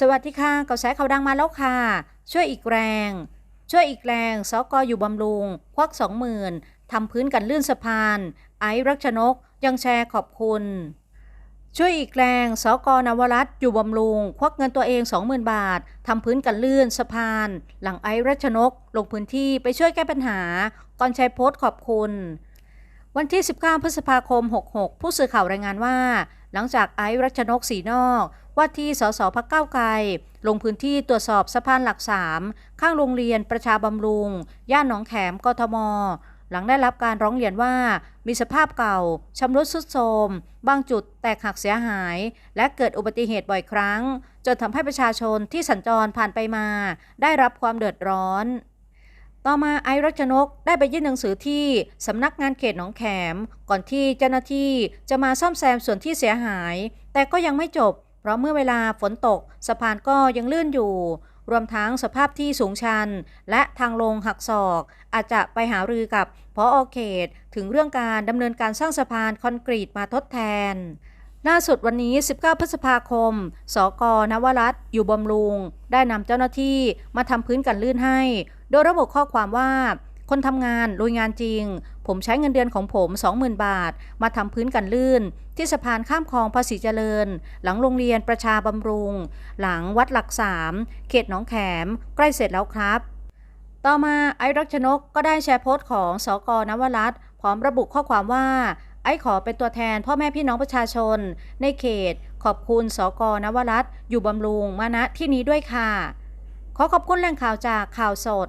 สวัสดีค่ะกระแสข่าวดังมาแล้วค่ะ ช่วยอีกแรง ช่วยอีกแรงสกออยู่บำรุง ควักสองหมื่นทำพื้นกันลื่นสะพาน ไอรักชนกยังแชร์ขอบคุณ ช่วยอีกแรงสกนวรัตน์อยู่บำรุง ควักเงินตัวเอง 20,000 บาททำพื้นกันลื่นสะพาน หลังไอรัชนก ลงพื้นที่ไปช่วยแก้ปัญหา ก่อนใช้โพสต์ขอบคุณ วันที่ 19 พฤษภาคม 66 ผู้สื่อข่าวรายงานว่า หลังจากไอรัชนกสีนอก ว่าที่สสพักเก้าวไกลลงพื้นที่ตรวจสอบสะพานหลักสามข้างโรงเรียนประชาบำรุง ย่านหนองแขมกทม หลังได้รับการร้องเรียนว่า มีสภาพเก่าชำรุดทรุดโทรมบางจุดแตกหักเสียหาย และเกิดอุบัติเหตุบ่อยครั้ง จนทำให้ประชาชนที่สัญจรผ่านไปมา ได้รับความเดือดร้อนต่อมาไอรัชนกได้ไปยื่นหนังสือที่สำนักงานเขตหนองแขม ก่อนที่เจ้าหน้าที่จะมาซ่อมแซมส่วนที่เสียหาย แต่ก็ยังไม่จบ เพราะเมื่อเวลาฝนตกสะพานก็ยังลื่นอยู่ รวมทั้งสภาพที่สูงชัน และทางลงหักศอก อาจจะไปหารือกับพออเขต ถึงเรื่องการดำเนินการสร้างสะพานคอนกรีตมาทดแทนล่าสุดวันนี้ 19 พฤษภาคม สก นวรัตอยู่บำรุง ได้นำเจ้าหน้าที่มาทำพื้นกันลื่นให้ โดยระบุข้อความว่า คนทำงานลุยงานจริง ผมใช้เงินเดือนของผม 20,000 บาท มาทำพื้นกันลื่น ที่สะพานข้ามคลองภาษีเจริญ หลังโรงเรียนประชาบำรุง หลังวัดหลักสามเขตหนองแขม ใกล้เสร็จแล้วครับ ต่อมาไอซ์รักชนกก็ได้แชร์โพสต์ของสกนวรัตพร้อมระบุข้อความว่า ไอ้ขอเป็นตัวแทนพ่อแม่พี่น้องประชาชน ในเขต ขอบคุณสกนวรัตอยู่บำรุงมาณที่นี้ด้วยค่ะ ขอขอบคุณแหล่งข่าวจากข่าวสด